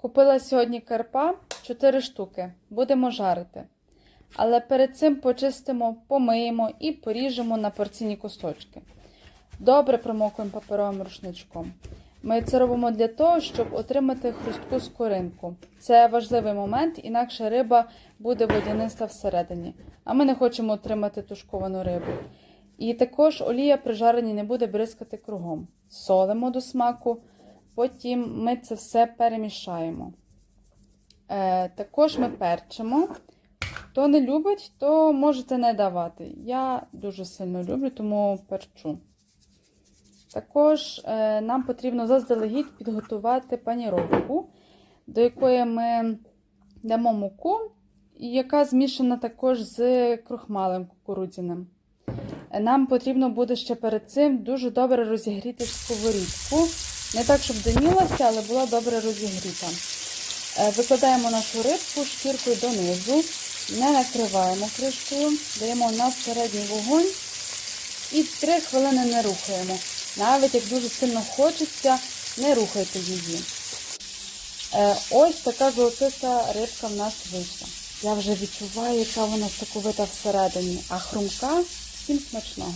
Купила сьогодні карпа 4 штуки. Будемо жарити. Але перед цим почистимо, помиємо і поріжемо на порційні кусочки. Добре промокуємо паперовим рушничком. Ми це робимо для того, щоб отримати хрустку скоринку. Це важливий момент, інакше риба буде водяниста всередині. А ми не хочемо отримати тушковану рибу. І також олія при жаренні не буде бризкати кругом. Солимо до смаку, потім ми це все перемішаємо. Е, також ми перчимо. Хто не любить, то можете не давати. Я дуже сильно люблю, тому перчу. Також е, нам потрібно заздалегідь підготувати паніровку, до якої ми дамо муку, яка змішана також з крохмалем кукурудзяним. Е, Нам потрібно буде ще перед цим дуже добре розігріти сковорідку. Не так, щоб димілася, але була добре розігріта. Е, Викладаємо нашу рибку шкіркою донизу, не накриваємо кришкою, даємо на середній вогонь і 3 хвилини не рухаємо. Навіть як дуже сильно хочеться, не рухайте її. Е, ось така золотиста рибка в нас вийшла. Я вже відчуваю, яка вона соковита всередині, а хрумка всім смачного.